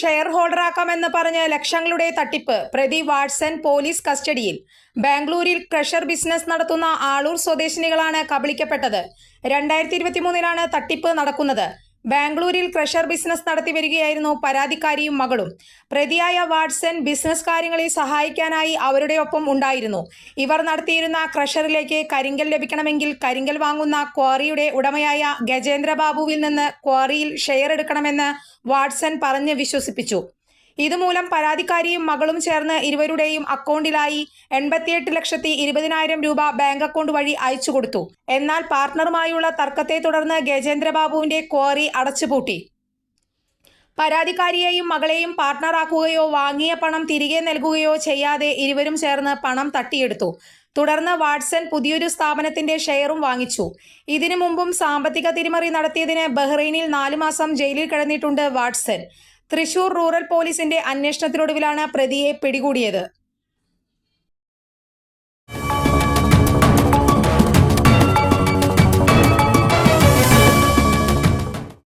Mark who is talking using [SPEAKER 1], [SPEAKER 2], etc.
[SPEAKER 1] Share ഹോൾഡറാക്കാമെന്ന് പറഞ്ഞ് ലക്ഷങ്ങളുടെ തട്ടിപ്പ്. പ്രതി വാട്സൺ പോലീസ് കസ്റ്റഡിയിൽ. ബാംഗ്ലൂരിൽ ക്രഷർ ബിസിനസ് നടത്തുന്ന ആളൂർ സ്വദേശിനികളാണ് കബളിക്കപ്പെട്ടത്. രണ്ടായിരത്തി ഇരുപത്തിമൂന്നിലാണ് തട്ടിപ്പ് നടക്കുന്നത്. ബാംഗ്ലൂരിൽ ക്രഷർ ബിസിനസ് നടത്തി വരികയായിരുന്നു പരാതിക്കാരിയും മകളും. പ്രതിയായ വാട്സൺ ബിസിനസ് കാര്യങ്ങളിൽ സഹായിക്കാനായി അവരുടെ ഒപ്പം ഉണ്ടായിരുന്നു. ഇവർ നടത്തിയിരുന്ന ക്രഷറിലേക്ക് കരിങ്കൽ ലഭിക്കണമെങ്കിൽ കരിങ്കൽ വാങ്ങുന്ന ക്വാറിയുടെ ഉടമയായ ഗജേന്ദ്രബാബുവിൽ നിന്ന് ക്വാറിയിൽ ഷെയർ എടുക്കണമെന്ന് വാട്സൺ പറഞ്ഞ് വിശ്വസിപ്പിച്ചു. ഇതുമൂലം പരാതിക്കാരിയും മകളും ചേർന്ന് ഇരുവരുടെയും അക്കൗണ്ടിലായി എൺപത്തിയെട്ട് ലക്ഷത്തി ഇരുപതിനായിരം രൂപ ബാങ്ക് അക്കൗണ്ട് വഴി അയച്ചു കൊടുത്തു. എന്നാൽ പാർട്ട്ണറുമായുള്ള തർക്കത്തെ തുടർന്ന് ഗജേന്ദ്രബാബുവിന്റെ ക്വാറി അടച്ചുപൂട്ടി. പരാതിക്കാരിയെയും മകളെയും പാർട്ണറാക്കുകയോ വാങ്ങിയ പണം തിരികെ നൽകുകയോ ചെയ്യാതെ ഇരുവരും ചേർന്ന് പണം തട്ടിയെടുത്തു. തുടർന്ന് വാട്സൺ പുതിയൊരു സ്ഥാപനത്തിന്റെ ഷെയറും വാങ്ങിച്ചു. ഇതിനു മുമ്പും സാമ്പത്തിക തിരിമറി നടത്തിയതിന് ബഹ്റൈനിൽ നാലു മാസം ജയിലിൽ കിടന്നിട്ടുണ്ട് വാട്സൺ. തൃശൂർ റൂറൽ പോലീസിന്റെ അന്വേഷണത്തിനൊടുവിലാണ് പ്രതിയെ പിടികൂടിയത്